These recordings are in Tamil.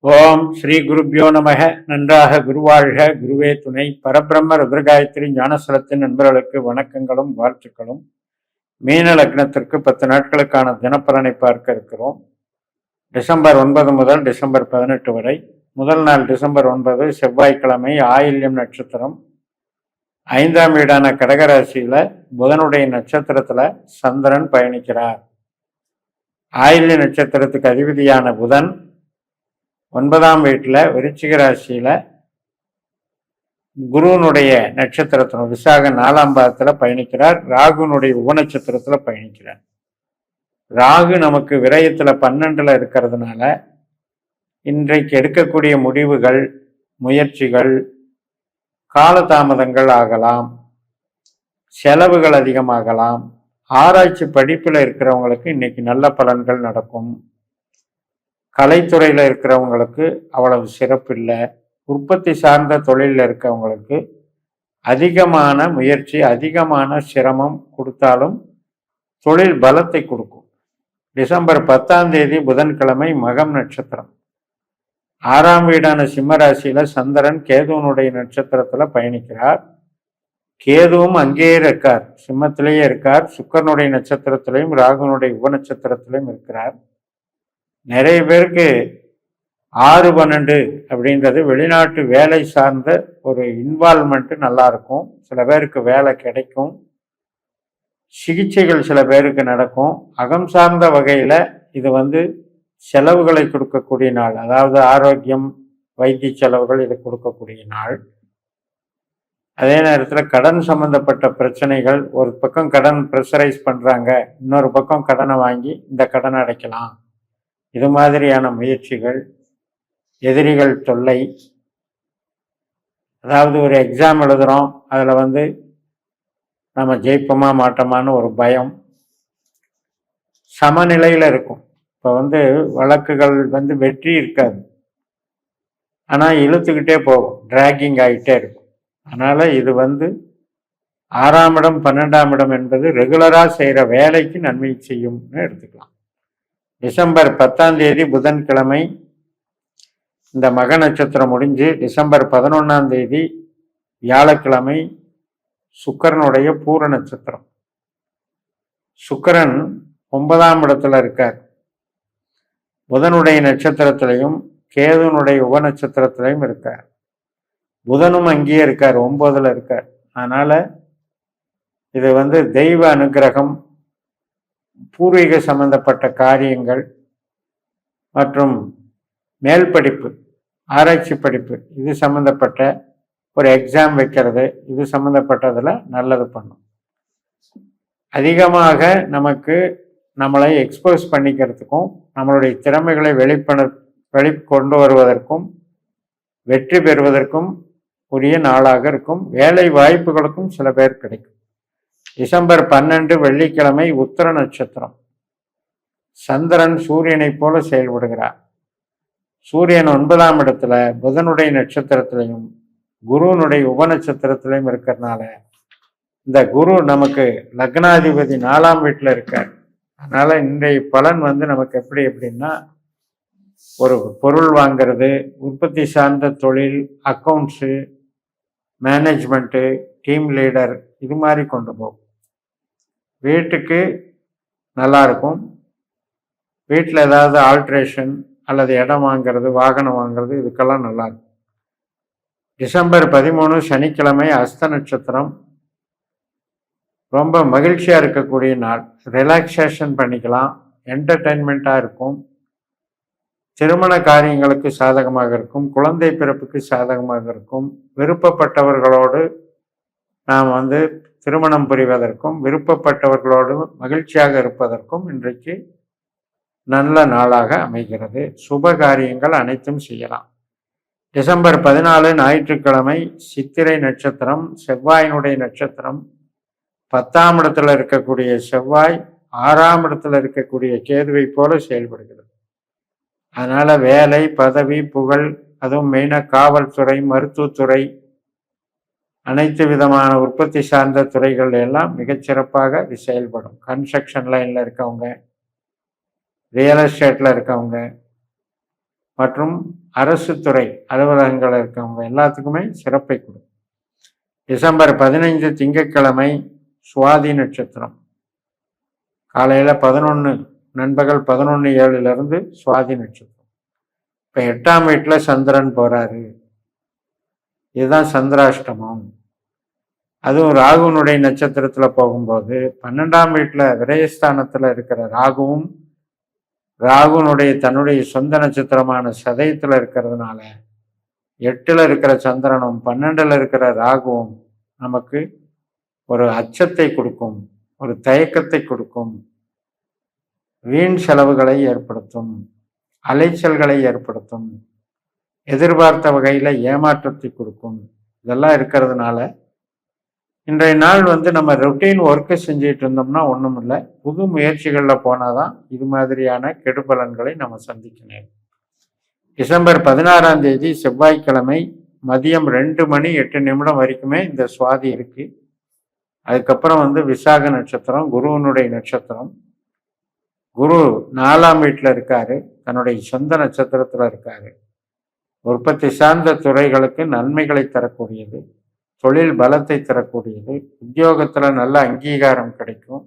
ஓம் ஸ்ரீ குருப்யோ நமக. நன்றாக குருவாழ்க. குருவே துணை. பரபிரம்ம ருத்ரகாயத்ரி ஞானசலத்தின் நண்பர்களுக்கு வணக்கங்களும் வாழ்த்துக்களும். மீன லக்னத்திற்கு பத்து நாட்களுக்கான தினப்பலனை பார்க்க இருக்கிறோம். டிசம்பர் ஒன்பது முதல் டிசம்பர் பதினெட்டு வரை. முதல் நாள் டிசம்பர் ஒன்பது செவ்வாய்க்கிழமை ஆயில்யம் நட்சத்திரம். ஐந்தாம் வீடான கடகராசியில் புதனுடைய நட்சத்திரத்தில் சந்திரன் பயணிக்கிறார். ஆயில்ய நட்சத்திரத்துக்கு அதிபதியான புதன் ஒன்பதாம் வீட்டில் விருச்சிக ராசியில் குருவனுடைய நட்சத்திரத்தின் விசாக நாலாம் பாதத்தில் பயணிக்கிறார். ராகுனுடைய உபநட்சத்திரத்தில் பயணிக்கிறார். ராகு நமக்கு விரயத்தில் பன்னெண்டில் இருக்கிறதுனால இன்றைக்கு எடுக்கக்கூடிய முடிவுகள் முயற்சிகள் காலதாமதங்கள் ஆகலாம் செலவுகள் அதிகமாகலாம் ஆராய்ச்சி படிப்பில் இருக்கிறவங்களுக்கு இன்னைக்கு நல்ல பலன்கள் நடக்கும். கலைத்துறையில் இருக்கிறவங்களுக்கு அவ்வளவு சிறப்பு இல்லை உற்பத்தி சார்ந்த தொழிலில் இருக்கவங்களுக்கு அதிகமான முயற்சி அதிகமான சிரமம் கொடுத்தாலும் தொழில் பலத்தை கொடுக்கும். டிசம்பர் பத்தாம் தேதி புதன்கிழமை மகம் நட்சத்திரம். ஆறாம் வீடான சிம்மராசியில் சந்திரன் கேதுவனுடைய நட்சத்திரத்துல பயணிக்கிறார். கேதுவும் அங்கேயே இருக்கார். சிம்மத்திலேயே இருக்கார். சுக்கரனுடைய நட்சத்திரத்திலையும் ராகுனுடைய உப நட்சத்திரத்திலையும் இருக்கிறார். நிறைய பேருக்கு ஆறு பன்னெண்டு அப்படின்றது வெளிநாட்டு வேலை சார்ந்த ஒரு இன்வால்மெண்ட்டு நல்லாயிருக்கும் சில பேருக்கு வேலை கிடைக்கும். சிகிச்சைகள் சில பேருக்கு நடக்கும். அகம் சார்ந்த வகையில் இது வந்து செலவுகளை கொடுக்கக்கூடிய நாள். அதாவது ஆரோக்கியம் வைத்திய செலவுகள் இது கொடுக்கக்கூடிய நாள். அதே நேரத்தில் கடன் சம்பந்தப்பட்ட பிரச்சனைகள் ஒரு பக்கம் கடன் ப்ரெஷரைஸ் பண்ணுறாங்க இன்னொரு பக்கம் கடனை வாங்கி இந்த கடனை அடைக்கலாம். இது மாதிரியான முயற்சிகள் எதிரிகள் தொல்லை. அதாவது ஒரு எக்ஸாம் எழுதுகிறோம் அதில் வந்து நம்ம ஜெயிப்போமா மாட்டோமான்னு ஒரு பயம். சமநிலையில் இருக்கும். இப்போ வந்து வழக்குகள் வந்து வெற்றி இருக்காது. ஆனால் இழுத்துக்கிட்டே போகும் டிராகிங் ஆகிட்டே இருக்கும். அதனால் இது வந்து ஆறாம் இடம் பன்னெண்டாம் இடம் என்பது ரெகுலராக செய்கிற வேலைக்கு நன்மை செய்யும்னு எடுத்துக்கலாம். டிசம்பர் பத்தாம் தேதி புதன்கிழமை இந்த மக நட்சத்திரம் முடிஞ்சு டிசம்பர் பதினொன்றாம் தேதி வியாழக்கிழமை சுக்கரனுடைய பூர நட்சத்திரம். சுக்கரன் ஒன்பதாம் இடத்துல இருக்கார். புதனுடைய நட்சத்திரத்திலையும் கேதுனுடைய உப நட்சத்திரத்திலையும் இருக்கார். புதனும் அங்கேயே இருக்கார் ஒன்பதுல இருக்கார். அதனால இது வந்து தெய்வ அனுகிரகம் பூர்வீக சம்பந்தப்பட்ட காரியங்கள் மற்றும் மேல் படிப்பு ஆராய்ச்சி படிப்பு இது சம்மந்தப்பட்ட ஒரு எக்ஸாம் வைக்கிறது இது சம்மந்தப்பட்டதில் நல்லது பண்ணும். அதிகமாக நமக்கு நம்மளை எக்ஸ்போஸ் பண்ணிக்கிறதுக்கும் நம்மளுடைய திறமைகளை வெளிப்பட வெளி கொண்டு வருவதற்கும் வெற்றி பெறுவதற்கும் உரிய நாளாக இருக்கும். வேலை வாய்ப்புகளுக்கும் சில பேர் கிடைக்கும். டிசம்பர் பன்னெண்டு வெள்ளிக்கிழமை உத்தர நட்சத்திரம். சந்திரன் சூரியனைப் போல செயல்படுகிறார். சூரியன் ஒன்பதாம் இடத்துல புதனுடைய நட்சத்திரத்திலையும் குருனுடைய உப நட்சத்திரத்திலையும் இருக்கிறதுனால இந்த குரு நமக்கு லக்னாதிபதி நாலாம் வீட்டில் இருக்கார். அதனால் இன்றைய பலன் வந்து நமக்கு எப்படி எப்படின்னா ஒரு பொருள் வாங்கிறது உற்பத்தி சார்ந்த தொழில் அக்கௌண்ட்ஸு மேனேஜ்மெண்ட்டு டீம் லீடர் இது மாதிரி கொண்டு போகும் வீட்டுக்கு நல்லா இருக்கும். வீட்டில் ஏதாவது ஆல்ட்ரேஷன் அல்லது இடம் வாங்கிறது வாகனம் வாங்கிறது இதுக்கெல்லாம் நல்லா இருக்கும். டிசம்பர் பதிமூணு சனிக்கிழமை அஸ்த நட்சத்திரம். ரொம்ப மகிழ்ச்சியாக இருக்கக்கூடிய நாள். ரிலாக்ஸேஷன் பண்ணிக்கலாம். என்டர்டெயின்மெண்ட்டாக இருக்கும். திருமண காரியங்களுக்கு சாதகமாக இருக்கும். குழந்தை பிறப்புக்கு சாதகமாக இருக்கும். விருப்பப்பட்டவர்களோடு நாம் வந்து திருமணம் புரிவதற்கும் விருப்பப்பட்டவர்களோடு மகிழ்ச்சியாக இருப்பதற்கும் இன்றைக்கு நல்ல நாளாக அமைகிறது. சுப காரியங்கள் அனைத்தும் செய்யலாம். டிசம்பர் பதினாலு ஞாயிற்றுக்கிழமை சித்திரை நட்சத்திரம் செவ்வாயினுடைய நட்சத்திரம் பத்தாம் இடத்துல இருக்கக்கூடிய செவ்வாய் ஆறாம் இடத்துல இருக்கக்கூடிய கேதுவை போல செயல்படுகிறது. அதனால் வேலை பதவி புகழ் அதுவும் மெயினாக காவல்துறை மருத்துவத்துறை அனைத்து விதமான உற்பத்தி சார்ந்த துறைகள் எல்லாம் மிகச்சிறப்பாக இது செயல்படும். கன்ஸ்ட்ரக்ஷன் லைனில் இருக்கவங்க ரியல் எஸ்டேட்டில் இருக்கவங்க மற்றும் அரசு துறை அலுவலகங்கள் இருக்கவங்க எல்லாத்துக்குமே சிறப்பை கொடுக்கும் டிசம்பர் பதினைந்து திங்கட்கிழமை சுவாதி நட்சத்திரம். காலையில் பதினொன்று நண்பகல் பதினொன்று ஏழுலேருந்து சுவாதி நட்சத்திரம். இப்போ எட்டாம் வீட்டில் சந்திரன் போகிறாரு இதுதான் சந்திராஷ்டமம். அதுவும் ராகுனுடைய நட்சத்திரத்தில் போகும்போது பன்னெண்டாம் வீட்டில் விரயஸ்தானத்தில் இருக்கிற ராகுவும் ராகுனுடைய தன்னுடைய சொந்த நட்சத்திரமான சதயத்தில் இருக்கிறதுனால எட்டில் இருக்கிற சந்திரனும் பன்னெண்டில் இருக்கிற ராகுவும் நமக்கு ஒரு அச்சத்தை கொடுக்கும் ஒரு தயக்கத்தை கொடுக்கும். வீண் செலவுகளை ஏற்படுத்தும் அலைச்சல்களை ஏற்படுத்தும். எதிர்பார்த்த வகையில் ஏமாற்றத்தை கொடுக்கும். இதெல்லாம் இருக்கிறதுனால இன்றைய நாள் வந்து நம்ம ரொட்டீன் ஒர்க்கு செஞ்சுட்டு இருந்தோம்னா ஒன்றும் இல்லை புது முயற்சிகளில் போனால் தான் இது மாதிரியான கெடுபலன்களை நம்ம சந்திக்கணும். டிசம்பர் பதினாறாம் தேதி செவ்வாய்க்கிழமை மதியம் ரெண்டு மணி எட்டு நிமிடம் வரைக்குமே இந்த சுவாதி இருக்குது அதுக்கப்புறம் வந்து விசாக நட்சத்திரம் குருவனுடைய நட்சத்திரம். குரு நாலாம் வீட்டில் இருக்காரு. தன்னுடைய சொந்த நட்சத்திரத்தில் இருக்காரு. உற்பத்தி சார்ந்த துறைகளுக்கு நன்மைகளை தரக்கூடியது. தொழில் பலத்தை தரக்கூடியது. உத்தியோகத்தில் நல்ல அங்கீகாரம் கிடைக்கும்.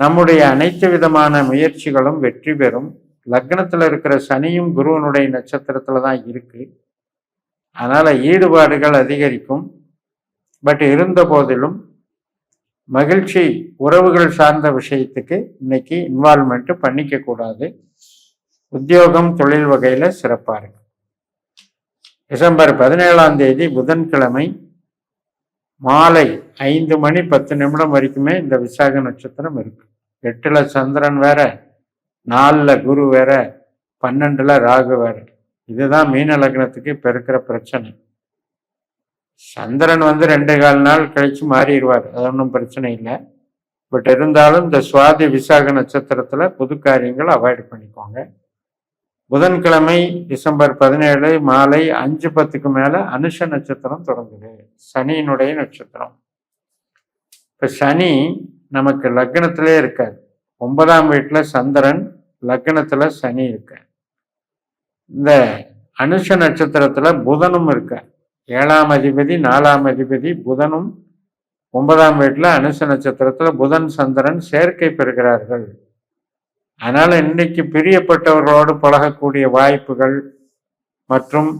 நம்முடைய அனைத்து விதமான முயற்சிகளும் வெற்றி பெறும். லக்னத்தில் இருக்கிற சனியும் குருவனுடைய நட்சத்திரத்தில் தான் இருக்கு. அதனால் ஈடுபாடுகள் அதிகரிக்கும். பட் இருந்த போதிலும் மகிழ்ச்சி உறவுகள் சார்ந்த விஷயத்துக்கு இன்னைக்கு இன்வால்மெண்ட் பண்ணிக்க கூடாது. உத்தியோகம் தொழில் வகையில் சிறப்பாக இருக்கு. டிசம்பர் பதினேழாம் தேதி புதன்கிழமை மாலை ஐந்து மணி பத்து நிமிடம் வரைக்குமே இந்த விசாக நட்சத்திரம் இருக்கு. எட்டுல சந்திரன் வேற நாலில் குரு வேற பன்னெண்டுல ராகு வேற. இதுதான் மீன லக்னத்துக்கு இப்போ இருக்கிற பிரச்சனை. சந்திரன் வந்து ரெண்டு கால் நாள் கழிச்சு மாறிடுவார் அது ஒன்றும் பிரச்சனை இல்லை. பட் இருந்தாலும் இந்த சுவாதி விசாக நட்சத்திரத்தில் புது காரியங்கள் அவாய்ட் பண்ணிக்கோங்க. புதன்கிழமை டிசம்பர் பதினேழு மாலை அஞ்சு பத்துக்கு மேலே அனுஷ நட்சத்திரம் தொடங்குது. சனியினுடைய நட்சத்திரம். இப்போ சனி நமக்கு லக்னத்திலே இருக்காது ஒன்பதாம் வீட்டில் சந்திரன் லக்னத்தில் சனி இருக்க இந்த அனுஷ நட்சத்திரத்தில் புதனும் இருக்க ஏழாம் அதிபதி நாலாம் அதிபதி புதனும் ஒன்பதாம் வீட்டில் அனுச நட்சத்திரத்தில் புதன் சந்திரன் சேர்க்கை பெறுகிறார்கள். அதனால் இன்னைக்கு பிரியப்பட்டவர்களோடு பழகக்கூடிய வாய்ப்புகள் மற்றும்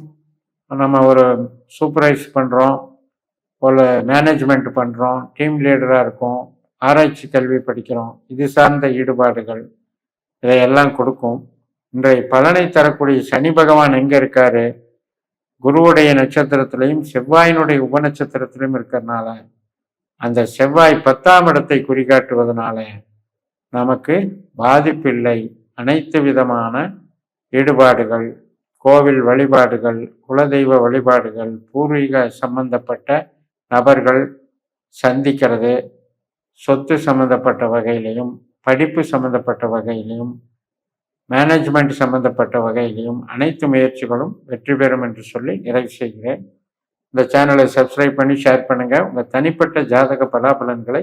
நம்ம ஒரு சூப்பர்வைஸ் பண்ணுறோம் ஒரு மேனேஜ்மெண்ட் பண்ணுறோம் டீம் லீடராக இருக்கோம் ஆராய்ச்சி கல்வி படிக்கிறோம் இது சார்ந்த ஈடுபாடுகள் இதையெல்லாம் கொடுக்கும். இன்றைய பலனை தரக்கூடிய சனி பகவான் எங்கே இருக்காரு? குருவுடைய நட்சத்திரத்திலையும் செவ்வாயினுடைய உபநட்சத்திரத்திலையும் இருக்கிறதுனால அந்த செவ்வாய் பத்தாம் இடத்தை குறிகாட்டுவதனால நமக்கு பாதிப்பில்லை. அனைத்து விதமான ஈடுபாடுகள் கோவில் வழிபாடுகள் குலதெய்வ வழிபாடுகள் பூர்வீக சம்பந்தப்பட்ட நபர்கள் சந்திக்கிறது. சொத்து சம்பந்தப்பட்ட வகையிலையும் படிப்பு சம்பந்தப்பட்ட வகையிலையும் மேனேஜ்மெண்ட் சம்பந்தப்பட்ட வகையிலையும் அனைத்து முயற்சிகளும் வெற்றி பெறும் என்று சொல்லி நிறைவு செய்கிறேன். இந்த சேனலை சப்ஸ்கிரைப் பண்ணி ஷேர் பண்ணுங்கள் உங்கள் தனிப்பட்ட ஜாதக பலாபலன்களை